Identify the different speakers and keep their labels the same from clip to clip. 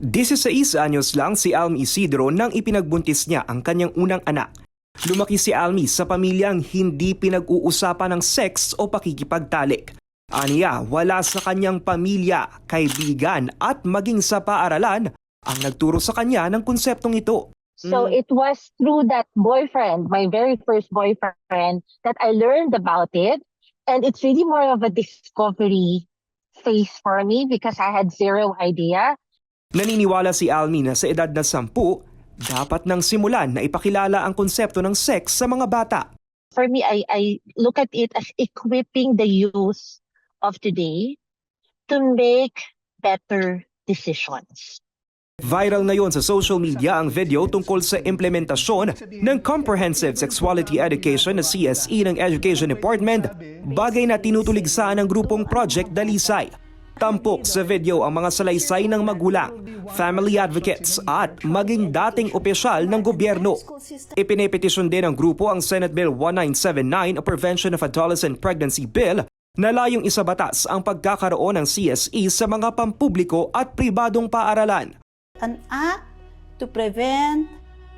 Speaker 1: 16 anyos lang si Almi Isidro nang ipinagbuntis niya ang kanyang unang anak. Lumaki si Almi sa pamilyang hindi pinag-uusapan ng sex o pakikipagtalik. Aniya, wala sa kanyang pamilya, kaibigan at maging sa paaralan ang nagturo sa kanya ng konseptong ito.
Speaker 2: So
Speaker 1: Mm.
Speaker 2: it was through that boyfriend, my very first boyfriend, that I learned about it. And it's really more of a discovery phase for me because I had zero idea.
Speaker 1: Naniniwala si Almi na sa edad na 10, dapat nang simulan na ipakilala ang konsepto ng sex sa mga bata.
Speaker 2: For me, I, I look at it as equipping the youth of today to make better decisions.
Speaker 1: Viral ngayon sa social media ang video tungkol sa implementasyon ng Comprehensive Sexuality Education na CSE ng Education Department, bagay na tinutuligsa ng grupong Project Dalisay. Tampok sa video ang mga salaysay ng magulang, family advocates at maging dating opisyal ng gobyerno. Ipinipetisyon din ng grupo ang Senate Bill 1979 o Prevention of Adolescent Pregnancy Bill na layong isabatas ang pagkakaroon ng CSE sa mga pampubliko at pribadong paaralan.
Speaker 3: an act to prevent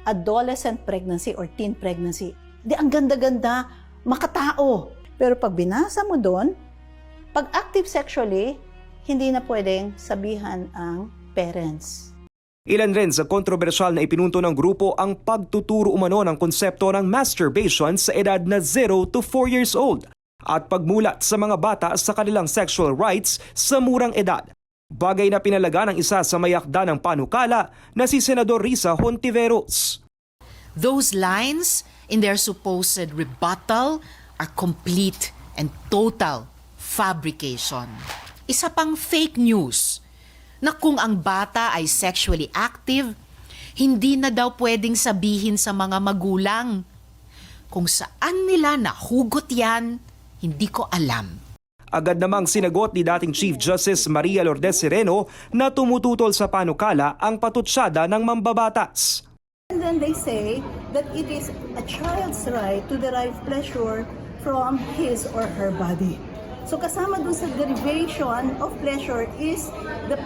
Speaker 3: adolescent pregnancy or teen pregnancy. Di ang ganda-ganda, makatao. Pero pag binasa mo doon, pag active sexually, hindi na pwedeng sabihan ang parents.
Speaker 1: Ilan rin sa kontrobersyal na ipinunto ng grupo ang pagtuturo umano ng konsepto ng masturbation sa edad na 0 to 4 years old at pagmulat sa mga bata sa kanilang sexual rights sa murang edad. Bagay na pinalaga ng isa sa mayakda ng panukala na si Senador Risa Hontiveros.
Speaker 4: Those lines in their supposed rebuttal are complete and total fabrication. Isa pang fake news na kung ang bata ay sexually active, hindi na daw pwedeng sabihin sa mga magulang. Kung saan nila nahugot yan, hindi ko alam.
Speaker 1: Agad namang sinagot ni dating Chief Justice Maria Lourdes Sereno na tumututol sa panukala ang patutsyada ng mambabatas.
Speaker 3: And then they say that it is a child's right to derive pleasure from his or her body. So kasama dun sa derivation of pleasure is the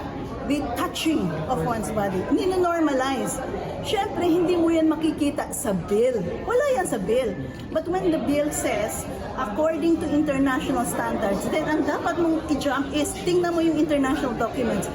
Speaker 3: the touching of one's body. Nino-normalize. Siyempre, hindi mo yan makikita sa bill. Wala yan sa bill. But when the bill says, according to international standards, then ang dapat mong i-jump is, tingnan mo yung international documents.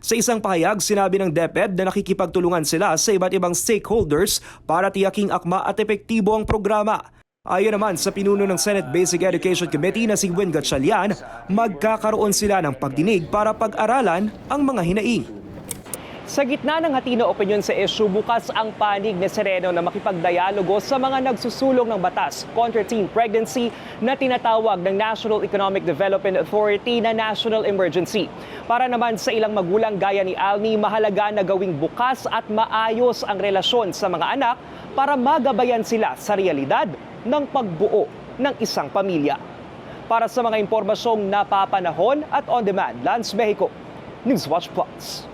Speaker 1: Sa isang pahayag, sinabi ng DepEd na nakikipagtulungan sila sa iba't ibang stakeholders para tiyaking akma at epektibo ang programa. Ayon naman sa pinuno ng Senate Basic Education Committee na si Gwen Gatchalian, magkakaroon sila ng pagdinig para pag-aralan ang mga hinaing. Sa gitna ng hatino opinion sa issue, bukas ang panig ni Sereno na makipagdialogo sa mga nagsusulong ng batas contra teen pregnancy na tinatawag ng National Economic Development Authority na National Emergency. Para naman sa ilang magulang gaya ni Alni, mahalaga na gawing bukas at maayos ang relasyon sa mga anak para magabayan sila sa realidad ng pagbuo ng isang pamilya. Para sa mga impormasyong napapanahon at on-demand, Lance Mexico, Newswatch Plus.